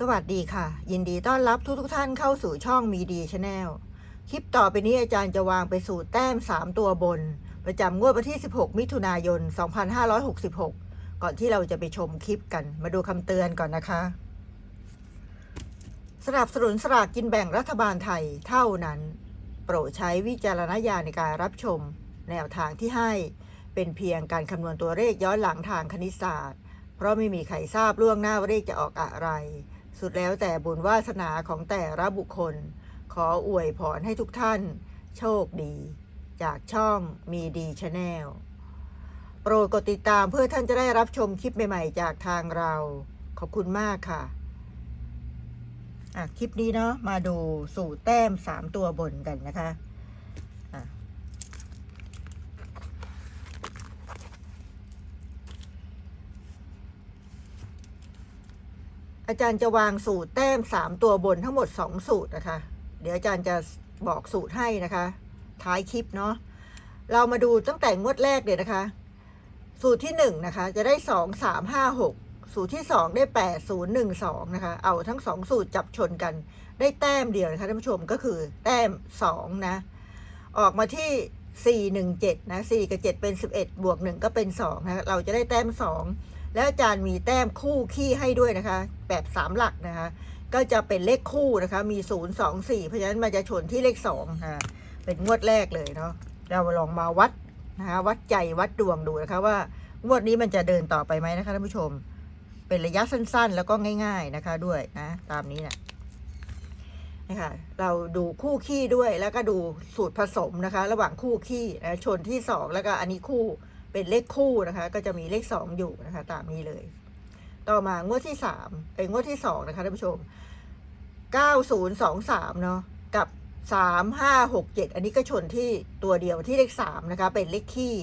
สวัสดีค่ะ ยินดีต้อนรับทุกทุกท่านเข้าสู่ช่องมีดีชาแนลคลิปต่อไปนี้อาจารย์จะวางไปสู่แต้ม 3 ตัวบน ประจำงวดวันที่ 16 มิถุนายน 2566 ก่อนที่เราจะไปชมคลิปกันมาดูคำเตือนก่อนนะคะ สนับสนุนสลากกินแบ่งรัฐบาลไทยเท่านั้น โปรดใช้วิจารณญาณในการรับชม แนวทางที่ให้เป็นเพียงการคำนวณตัวเลขย้อนหลังทางคณิตศาสตร์ เพราะไม่มีใครทราบล่วงหน้าว่าเลขจะออกอะไร สุดแล้วแต่บุญวาสนาของแต่ละบุคคล ขออวยพรให้ทุกท่าน โชคดี จากช่องมีดีชาแนลโปรดกดติดตามเพื่อท่านจะได้รับชมคลิปใหม่ๆ จากทางเรา ขอบคุณมากค่ะอะ คลิปนี้เนาะมาดูสู่แต้มสามตัวบนกันนะคะ อาจารย์จะวางสูตรแต้มสามตัวบนทั้งหมดสองสูตรนะคะ เดี๋ยวอาจารย์จะบอกสูตรให้นะคะ ท้ายคลิปเนาะเรามาดูตั้งแต่งวดแรกเลยนะคะ สูตรที่หนึ่งนะคะ จะได้สองสามห้าหกสูตรที่สองได้แปดศูนย์หนึ่งสองนะคะ เอาทั้งสองสูตรจับชนกัน ได้แต้มเดียวนะคะท่านผู้ชมก็คือแต้มสองนะ ออกมาที่สี่หนึ่งเจ็ดนะสี่กับเจ็ดเป็นสิบเอ็ดบวกหนึ่งก็เป็นสองนะเราจะได้แต้มสอง แล้วอาจารย์มีแต้มคู่ขี้ให้ด้วยนะคะแบบสามหลักนะคะ ก็จะเป็นเลขคู่นะคะ มีศูนย์สองสี่เพราะฉะนั้นมันจะชนที่เลขสองค่ะเป็นงวดแรกเลยเนาะเราลองมาวัดนะคะวัดใจวัดดวงดูนะคะว่างวดนี้มันจะเดินต่อไปไหมนะคะท่านผู้ชม เป็นระยะสั้นๆ แล้วก็ง่าย ๆนะคะด้วยนะตามนี้นะนะคะเราดูคู่ขี้ด้วยแล้วก็ดูสูตรผสมนะคะ ระหว่างคู่ขี้นะชนที่สองแล้วก็อันนี้คู่ เป็นเลขคู่นะคะ ก็จะมีเลข 2 อยู่นะคะ ตามนี้เลย ต่อมางวดที่3เป็นงวดที่2นะคะท่านผู้ชม 9023เนาะกับ 3567 อันนี้ก็ชนที่ตัวเดียวที่เลข3นะคะ เป็นเลขคี่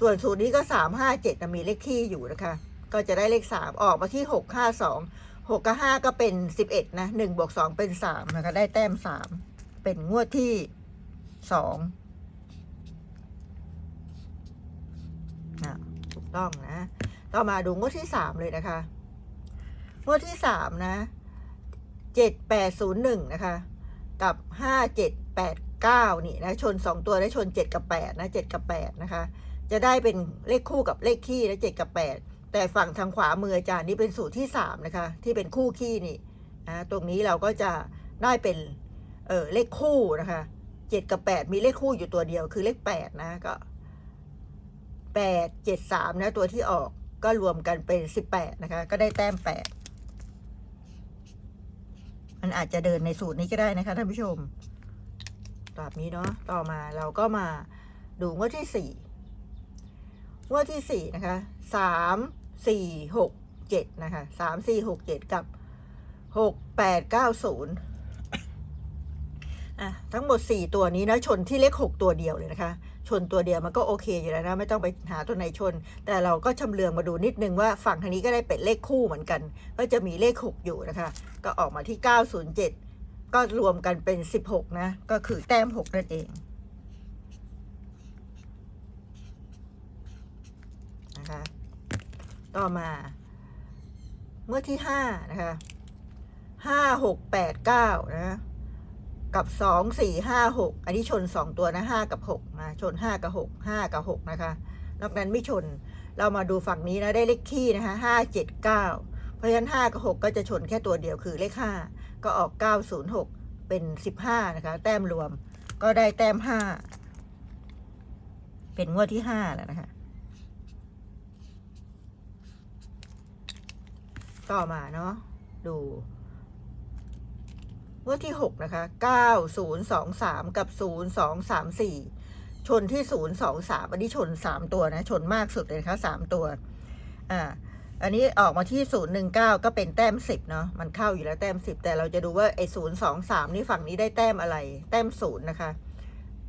ส่วนสูตรนี้ก็ 357มีเลขคี่อยู่นะคะ ก็จะได้เลข 3 ออกมาที่ 652 6กับ5ก็เป็น 11 นะ1บวก2เป็น3นะคะได้แต้ม 3 เป็นงวดที่ 2 ต้องนะ ต่อมาดูงวดที่สามเลยนะคะ งวดที่สามนะเจ็ดแปดศูนย์หนึ่งนะคะ กับห้าเจ็ดแปดเก้านี่นะ ชนสองตัวได้ชนเจ็ดกับแปดนะเจ็ดกับแปดนะคะ จะได้เป็นเลขคู่กับเลขคี่นะเจ็ดกับแปดแต่ฝั่งทางขวามืออาจารย์นี่เป็นสูตรที่สามนะคะ ที่เป็นคู่คี่นี่นะตรงนี้เราก็จะได้เป็นเออเลขคู่นะคะเจ็ดกับแปดมีเลขคู่อยู่ตัวเดียวคือเลขแปดนะก็ แปดเจ็ดสามนะตัวที่ออกก็รวมกันเป็นสิบแปดนะคะ ก็ได้แต้มแปดมันอาจจะเดินในสูตรนี้ก็ได้นะคะท่านผู้ชมตอบนี้เนาะต่อมาเราก็มาดูงวดที่สี่งวดที่สี่นะคะสามสี่หกเจ็ดนะคะสามสี่หกเจ็ดกับหกแปดเก้าศูนย์อะทั้งหมดสี่ตัวนี้นะชนที่เลขหกตัวเดียวเลยนะคะ ชนตัวเดียวมันก็โอเคอยู่แล้วนะ ไม่ต้องไปหาตัวไหนชน แต่เราก็ชำเลืองมาดูนิดนึงว่าฝั่งทางนี้ก็ได้เป็นเลขคู่เหมือนกัน ก็จะมีเลขหกอยู่นะคะ ก็ออกมาที่เก้าศูนย์เจ็ดก็รวมกันเป็นสิบหกนะ ก็คือแต้มหกนั่นเองนะคะต่อมาเมื่อที่ห้านะคะห้าหกแปดเก้านะ กับสองสี่ห้าหกอันนี้ชนสองตัวนะห้ากับหกนะชนห้ากับหกห้ากับหกนะคะนอกนั้นไม่ชนเรามาดูฝั่งนี้นะได้เลขคี่นะคะห้าเจ็ดเก้าเพราะฉะนั้นห้ากับหกก็จะชนแค่ตัวเดียวคือเลขห้าก็ออกเก้าศูนย์หกเป็นสิบห้านะคะ แต้มรวมก็ได้แต้มห้าเป็นงวดที่ห้าแล้วนะคะ ต่อมาเนาะดู งวดที่หกนะคะเก้าศูนย์สองสามกับศูนย์สองสามสี่ชนที่ศูนย์สองสามอันนี้ชนสามตัวนะ ชนมากสุดเลยนะคะสามตัว อ่า อันนี้ออกมาที่ศูนย์หนึ่งเก้าก็เป็นแต้มสิบเนาะ มันเข้าอยู่แล้วแต้มสิบแต่เราจะดูว่าไอ้ศูนย์สองสามนี่ฝั่งนี้ได้แต้มอะไร แต้มศูนย์นะคะ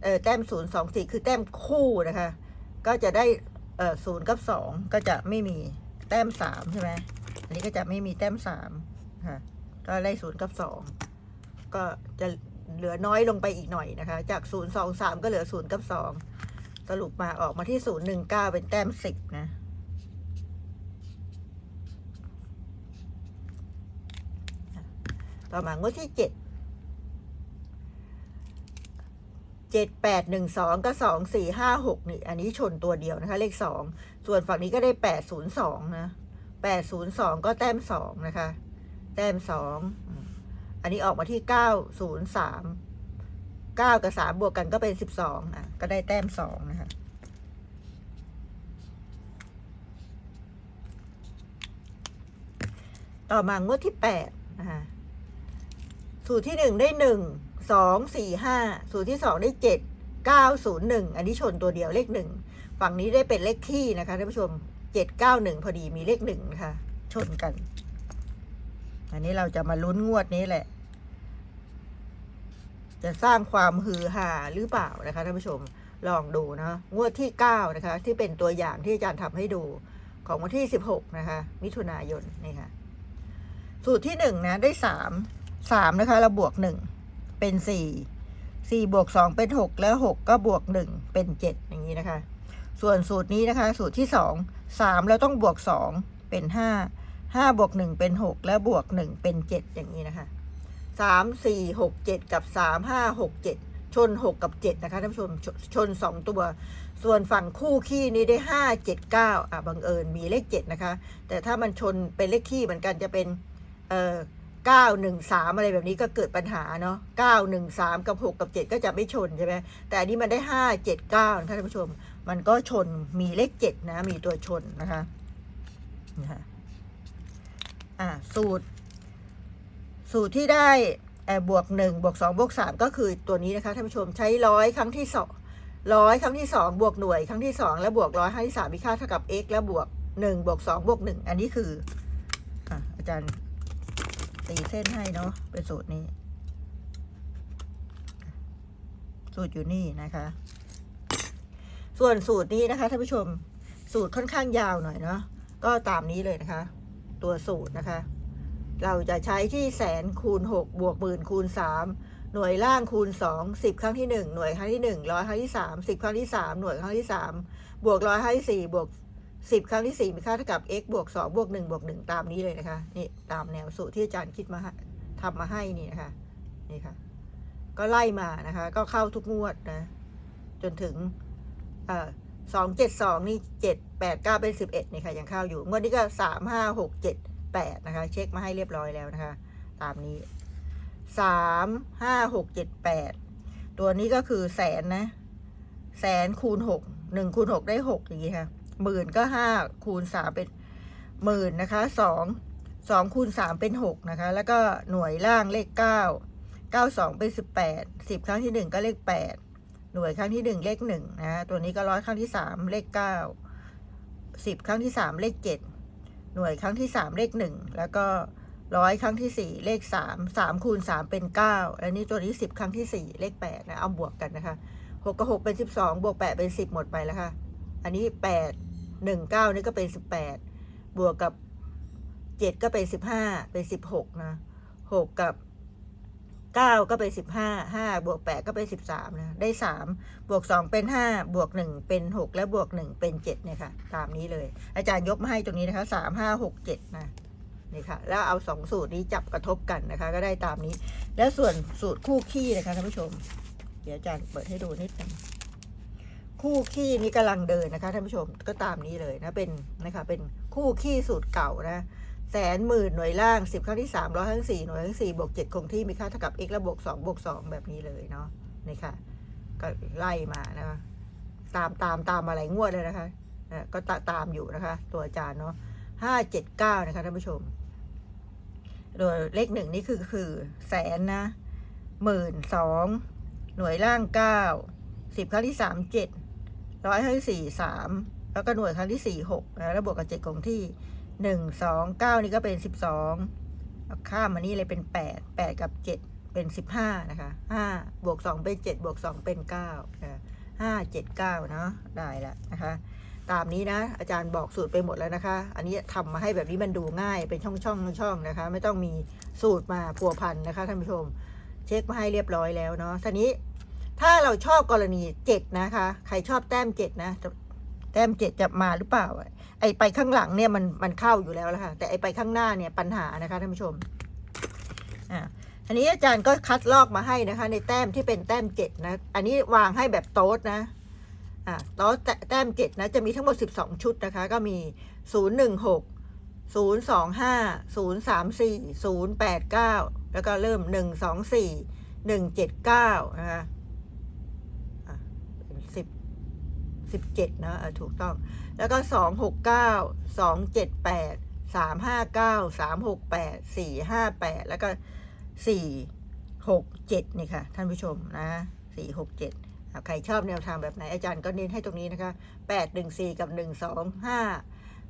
เออแต้มศูนย์สองสี่คือแต้มคู่นะคะ ก็จะได้ เออศูนย์กับสองก็จะไม่มีแต้มสามใช่ไหมอันนี้ก็จะไม่มีแต้มสามค่ะ ก็ได้ศูนย์กับสอง ก็จะเหลือน้อยลงไปอีกหน่อยนะคะ จากศูนย์สองสามก็เหลือศูนย์กับสองสรุปมาออกมาที่ศูนย์หนึ่งเก้าเป็นแต้มสิบนะ ต่อมางวดที่เจ็ดเจ็ดแปดหนึ่งสองก็สองสี่ห้าหกนี่ อันนี้ชนตัวเดียวนะคะ เลขสองส่วนฝั่งนี้ก็ได้แปดศูนย์สองนะแปดศูนย์สองก็แต้มสองนะคะ แต้มส อันนี้ออกมาที่เก้าศูนย์สามเก้ากับสามบวกกันก็เป็นสิบสองอะ ก็ได้แต้มสองนะคะต่อมางวดที่แปดนะคะสูตรที่หนึ่งได้หนึ่งสองสี่ห้าสูตรที่สองได้เจ็ดเก้าศูนย์หนึ่งอันนี้ชนตัวเดียวเลขหนึ่งฝั่งนี้ได้เป็นเลขคี่นะคะท่านผู้ชมเจ็ดเก้าหนึ่งพอดีมีเลขหนึ่งนะคะ ชนกัน อันนี้เราจะมาลุ้นงวดนี้แหละ จะสร้างความฮือฮาหรือเปล่านะคะท่านผู้ชมลองดูนะงวดที่เก้านะคะ ที่เป็นตัวอย่างที่อาจารย์ทำให้ดูของวันที่สิบหกนะคะ มิถุนายนนี่ค่ะ สูตรที่หนึ่งนะ ได้สามสามนะคะ เราบวกหนึ่งเป็นสี่สี่บวกสองเป็นหกแล้วหกก็บวกหนึ่งเป็นเจ็ดอย่างนี้นะคะ ส่วนสูตรนี้นะคะ สูตรที่สองสามเราต้องบวกสองเป็นห้า ห้าบวกหนึ่งเป็นหกแล้วบวกหนึ่งเป็นเจ็ดอย่างนี้นะคะสามสี่หกเจ็ดกับสามห้าหกเจ็ดชนหกกับเจ็ดนะคะท่านผู้ชมชชนสองตัว ส่วนฝั่งคู่ขี้นี้ได้ห้าเจ็ดเก้าอะบังเอิญมีเลขเจ็ดนะคะ แต่ถ้ามันชนเป็นเลขขี้เหมือนกันจะเป็นเอ่อเก้าหนึ่งสามอะไรแบบนี้ก็เกิดปัญหาเนาะเก้าหนึ่งสามกับหกกับเจ็ดก็จะไม่ชนใช่ไหมแต่อันนี้มันได้ห้าเจ็ดเก้านะคะท่านผู้ชม มันก็ชนมีเลขเจ็ดนะมีตัวชนนะคะนะคะ อ่าสูตร สูตรที่ได้เอ่อบวกหนึ่งบวกสองบวกสามก็คือตัวนี้นะคะท่านผู้ชมใช้ร้อยครั้งที่สองร้อยครั้งที่สองบวกหน่วยครั้งที่สองแล้วบวกร้อยครั้งที่สามมีค่าเท่ากับ x แล้วบวกหนึ่งบวกสองบวกหนึ่งอันนี้คืออะอาจารย์ตีเส้นให้เนาะเป็นสูตรนี้ สูตรอยู่นี่นะคะ ส่วนสูตรนี้นะคะท่านผู้ชมสูตรค่อนข้างยาวหน่อยเนาะก็ตามนี้เลยนะคะ ตัวสูตรนะคะ เราจะใช้ที่แสนคูณหกบวกหมื่นคูณสามหน่วยล่างคูณสองสิบครั้งที่หนึ่งหน่วยครั้งที่หนึ่งร้อยครั้งที่สามสิบครั้งที่สามหน่วยครั้งที่สามบวกร้อยครั้งที่สี่บวกสิบครั้งที่สี่มีค่าเท่ากับ x บวกสองบวกหนึ่งบวกหนึ่งตามนี้เลยนะคะ นี่ตามแนวสูตรที่อาจารย์คิดมาทำมาให้นี่นะคะ นี่ค่ะ ก็ไล่มานะคะ ก็เข้าทุกงวดนะ จนถึง เอ่อ สองเจ็ดสองนี่เจ็ดแปดเก้าเป็นสิบเอ็ดนี่ค่ะยังเข้าอยู่ งวดนี้ก็สามห้าหกเจ็ดแปดนะคะ เช็คมาให้เรียบร้อยแล้วนะคะ ตามนี้สามห้าหกเจ็ดแปดตัวนี้ก็คือแสนนะ แสนคูณหกหนึ่งคูณหกได้หกอย่างนี้ค่ะหมื่นก็ห้าคูณสามเป็นหมื่นนะคะสองสองคูณสามเป็นหกนะคะ แล้วก็หน่วยล่างเลขเก้าเก้าสองเป็นสิบแปดสิบครั้งที่หนึ่งก็เลขแปด หน่วยครั้งที่หนึ่งเลขหนึ่งนะตัวนี้ก็ร้อยครั้งที่สามเลขเก้าสิบครั้งที่สามเลขเจ็ดหน่วยครั้งที่สามเลขหนึ่งแล้วก็ร้อยครั้งที่สี่เลขสามสามคูณสามเป็นเก้าแล้วนี่ตัวนี้สิบครั้งที่สี่เลขแปดนะเอาบวกกันนะคะหกกับหกเป็นสิบสองบวกแปดเป็นสิบหมดไปแล้วค่ะ อันนี้แปดหนึ่งเก้านี่ก็เป็นสิบแปดบวกกับเจ็ดก็เป็นสิบห้าเป็นสิบหกนะหกกับ เก้าก็เป็นสิบห้าห้าบวกแปดก็เป็นสิบสามนะได้สามบวกสองเป็นห้าบวกหนึ่งเป็นหกและบวกหนึ่งเป็นเจ็ดเนี่ยค่ะ ตามนี้เลย อาจารย์ยกมาให้ตรงนี้นะคะสามห้าหกเจ็ดนะนี่ค่ะ แล้วเอาสองสูตรนี้จับกระทบกันนะคะ ก็ได้ตามนี้ แล้วส่วนสูตรคู่ขี้นะคะท่านผู้ชม เดี๋ยวอาจารย์เปิดให้ดูนิดนึงคู่ขี้นี้กำลังเดินนะคะท่านผู้ชมก็ตามนี้เลยนะเป็นนะคะเป็นคู่ขี้สูตรเก่านะ แสนหมื่นหน่วยล่างสิบครั้งที่สามร้อยครั้งสี่หน่วยครั้งสี่บวกเจ็ดคงที่มีค่าเท่ากับ x แล้วบวกสองบวกสองแบบนี้เลยเนาะนี่ค่ะ ก็ไล่มานะคะตามตามตามมาหลายงวดเลยนะคะนะก็ตาตามอยู่นะคะ ตัวอาจารย์เนาะห้าเจ็ดเก้านะคะท่านผู้ชม โดยเลขหนึ่งนี่คือคือแสนนะหมื่นสองหน่วยล่างเก้าสิบครั้งที่สามเจ็ดร้อยครั้งที่สี่สามแล้วก็หน่วยครั้งที่สี่หกแล้วบวกกับเจ็ดคงที่ หนึ่งสองเก้านี่ก็เป็นสิบสองข้ามมานี่เลยเป็นแปดแปดกับเจ็ดเป็นสิบห้านะคะห้าบวกสองเป็นเจ็ดบวกสองเป็นเก้าห้าเจ็ดเก้าเนาะได้แล้วนะคะ ตามนี้นะอาจารย์บอกสูตรไปหมดแล้วนะคะ อันนี้ทำมาให้แบบนี้มันดูง่ายเป็นช่องช่องช่องนะคะ ไม่ต้องมีสูตรมาพัวพันนะคะท่านผู้ชม เช็คมาให้เรียบร้อยแล้วเนาะทีนี้ถ้าเราชอบกรณีเจ็ดนะคะ ใครชอบแต้มเจ็ดนะจะแต้มเจ็ดจะมาหรือเปล่า ไอไปข้างหลังเนี่ยมันมันเข้าอยู่แล้วละค่ะ แต่ไอไปข้างหน้าเนี่ยปัญหานะคะท่านผู้ชมอ่าอันนี้อาจารย์ก็คัดลอกมาให้นะคะ ในแต้มที่เป็นแต้มเจ็ดนะ อันนี้วางให้แบบโต๊ดนะอ่าโต๊ดแตแต้มเจ็ดนะจะมีทั้งหมดสิบสองชุดนะคะ ก็มีศูนย์หนึ่งหกศูนย์สองห้าศูนย์สามสี่ศูนย์แปดเก้าแล้วก็เริ่มหนึ่งสองสี่หนึ่งเจ็ดเก้านะคะเป็นสิบ สิบเจ็ดนะถูกต้อง แล้วก็สองหกเก้าสองเจ็ดแปดสามห้าเก้าสามหกแปดสี่ห้าแปดแล้วก็สี่หกเจ็ดนี่ค่ะ ท่านผู้ชมนะสี่หกเจ็ดใครชอบแนวทางแบบไหนอาจารย์ก็เน้นให้ตรงนี้นะคะแปดหนึ่งสี่กับหนึ่งสองห้า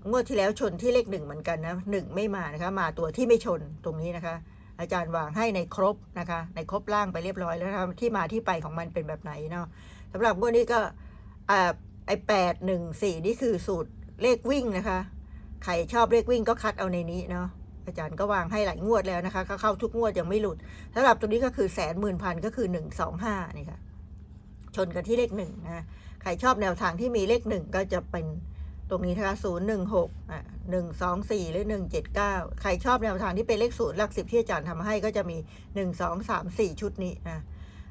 งวดที่แล้วชนที่เลขหนึ่งเหมือนกันนะหนึ่งไม่มานะคะ มาตัวที่ไม่ชนตรงนี้นะคะ อาจารย์วางให้ในครบนะคะ ในครบล่างไปเรียบร้อยแล้วนะคะที่มาที่ไปของมันเป็นแบบไหนเนาะสำหรับงวดนี้ก็อ่า ไอ้แปดหนึ่งสี่นี่คือสูตรเลขวิ่งนะคะ ใครชอบเลขวิ่งก็คัดเอาในนี้เนาะอาจารย์ก็วางให้หลายงวดแล้วนะคะก็เข้าทุกงวดยังไม่หลุดสำหรับตัวนี้ก็คือแสนหมื่นพันก็คือหนึ่งสองห้านี่ค่ะ ชนกันที่เลขหนึ่งนะ ใครชอบแนวทางที่มีเลขหนึ่งก็จะเป็นตรงนี้นะคะศูนย์หนึ่งหกอะหนึ่งสองสี่หรือหนึ่งเจ็ดเก้าใครชอบแนวทางที่เป็นเลขศูนย์หลักสิบที่อาจารย์ทำให้ก็จะมีหนึ่งสองสามสี่ชุดนี้นะ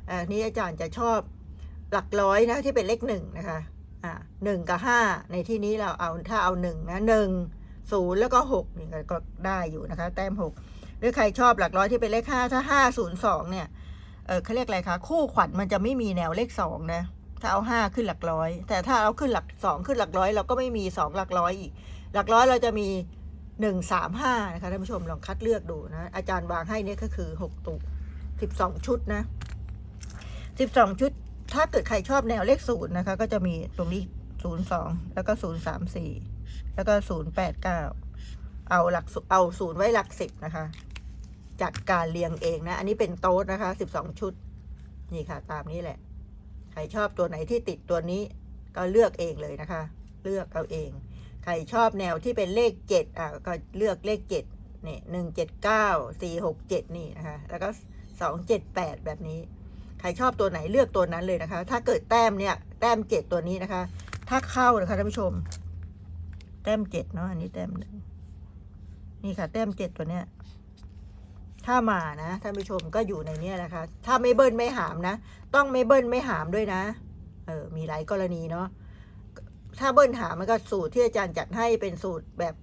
อันนี้อาจารย์จะชอบหลักร้อยนะที่เป็นเลขหนึ่งนะคะ อ่าหนึ่งกับห้าในที่นี้เราเอาถ้าเอาหนึ่งนะหนึ่งศูนย์แล้วก็หกนี่ก็ได้อยู่นะคะ แต้มหกหรือใครชอบหลักร้อยที่เป็นเลขห้าถ้าห้าศูนย์สองเนี่ยเออเขาเรียกอะไรคะคู่ขวัญมันจะไม่มีแนวเลขสองนะถ้าเอาห้าขึ้นหลักร้อย แต่ถ้าเอาขึ้นหลักสองขึ้นหลักร้อย เราก็ไม่มีสองหลักร้อยอีก หลักร้อยเราจะมีหนึ่งสามห้านะคะท่านผู้ชมลองคัดเลือกดูนะ อาจารย์วางให้นี่ก็คือหกตุกสิบสองชุดนะสิบสองชุด ถ้าเกิดใครชอบแนวเลขศูนย์นะคะ ก็จะมีตรงนี้ศูนย์สองแล้วก็ศูนย์สามสี่แล้วก็ศูนย์แปดเก้าเอาหลักเอาศูนย์ไว้หลักสิบนะคะจัดการเรียงเองนะ อันนี้เป็นโต๊ดนะคะสิบสองชุด นี่ค่ะ ตามนี้แหละ ใครชอบตัวไหนที่ติดตัวนี้ ก็เลือกเองเลยนะคะ เลือกเอาเอง ใครชอบแนวที่เป็นเลขเจ็ดอะก็เลือกเลขเจ็ดนี่ยหนึ่งเจ็ดเก้าสี่หกเจ็ดนี่นะคะ แล้วก็สองเจ็ดแปดแบบนี้ รชอบตัวไหนเลือกตัวนั้นเลยนะคะ ถ้าเกิดแต้มเนี่ย แต้มเจ็ดตัวนี้นะคะ ถ้าเข้านะคะท่านผู้ชม แต้มเจ็ดเนาะ อันนี้แต้มหนึ่งนี่ค่ะ แต้มเจ็ดตัวเนี้ย ถ้ามานะท่านผู้ชมก็อยู่ในเนี้ยนะคะ ถ้าไม่เบิ้ลไม่หามนะ ต้องไม่เบิ้ลไม่หามด้วยนะ เออ มีหลายกรณีเนาะ ถ้าเบิ้ลหามมันก็สูตรที่อาจารย์จัดให้เป็นสูตรแบบ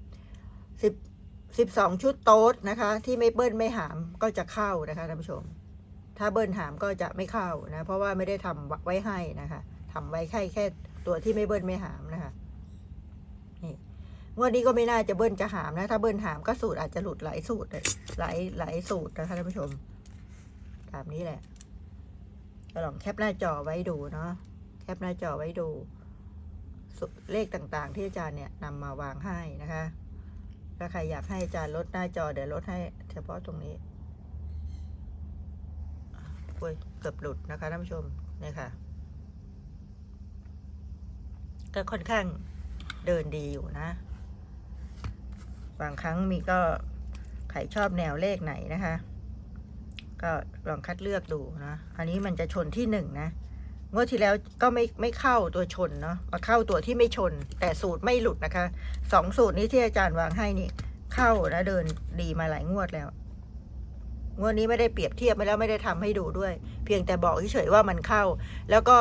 สิบสิบสองชุดโต๊ดนะคะ ที่ไม่เบิ้ลไม่หามก็จะเข้านะคะท่านผู้ชม ถ้าเบิ้ลหามก็จะไม่เข้านะ เพราะว่าไม่ได้ทำไว้ให้นะคะทำไว้แค่แค่ตัวที่ไม่เบิ้ลไม่หามนะคะนี่งวดนี้ก็ไม่น่าจะเบิ้ลจะหามนะ ถ้าเบิ้ลหามก็สูตรอาจจะหลุดหลายสูตรเลยหลายหลายสูตรนะคะท่านผู้ชมตามนี้แหละก็ลองแคปหน้าจอไว้ดูเนาะแคปหน้าจอไว้ดู เลขต่างๆ ที่อาจารย์เนี่ยนำมาวางให้นะคะถ้าใครอยากให้อาจารย์ลดหน้าจอเดี๋ยวลดให้เฉพาะตรงนี้ อ้ยเกือบหลุดนะคะท่านผู้ชมเนี่ยค่ะ ก็ค่อนข้างเดินดีอยู่นะ บางครั้งมีก็ใครชอบแนวเลขไหนนะคะ ก็ลองคัดเลือกดูนะ อันนี้มันจะชนที่หนึ่งนะงวดที่แล้วก็ไม่ไม่เข้าตัวชนเนาะมาเข้าตัวที่ไม่ชน แต่สูตรไม่หลุดนะคะสองสูตรนี้ที่อาจารย์วางให้นี่ เข้านะเดินดีมาหลายงวดแล้ว งวดนี้ไม่ได้เปรียบเทียบไม่แล้วไม่ได้ทำให้ดูด้วย เพียงแต่บอกเฉยๆว่ามันเข้า แล้วก็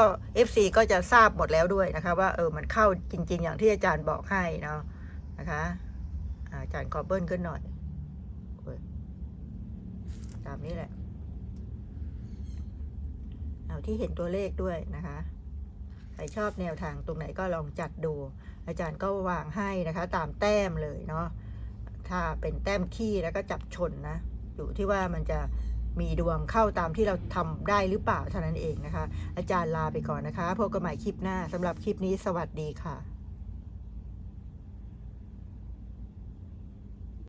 FC ก็จะทราบหมดแล้วด้วยนะคะ ว่าเออมันเข้าจริง ๆ อย่างที่อาจารย์บอกให้เนาะนะคะอาจารย์ขอเบิ้ลขึ้นหน่อยโอ้ยตามนี้แหละ เอาที่เห็นตัวเลขด้วยนะคะใครชอบแนวทางตรงไหนก็ลองจัดดู อาจารย์ก็วางให้นะคะ ตามแต้มเลยเนาะถ้าเป็นแต้มขี้แล้วก็จับชนนะ อยู่ที่ว่ามันจะมีดวงเข้าตามที่เราทำได้หรือเปล่าเท่านั้นเองนะคะ อาจารย์ลาไปก่อนนะคะพบกันใหม่คลิปหน้าสำหรับคลิปนี้สวัสดีค่ะ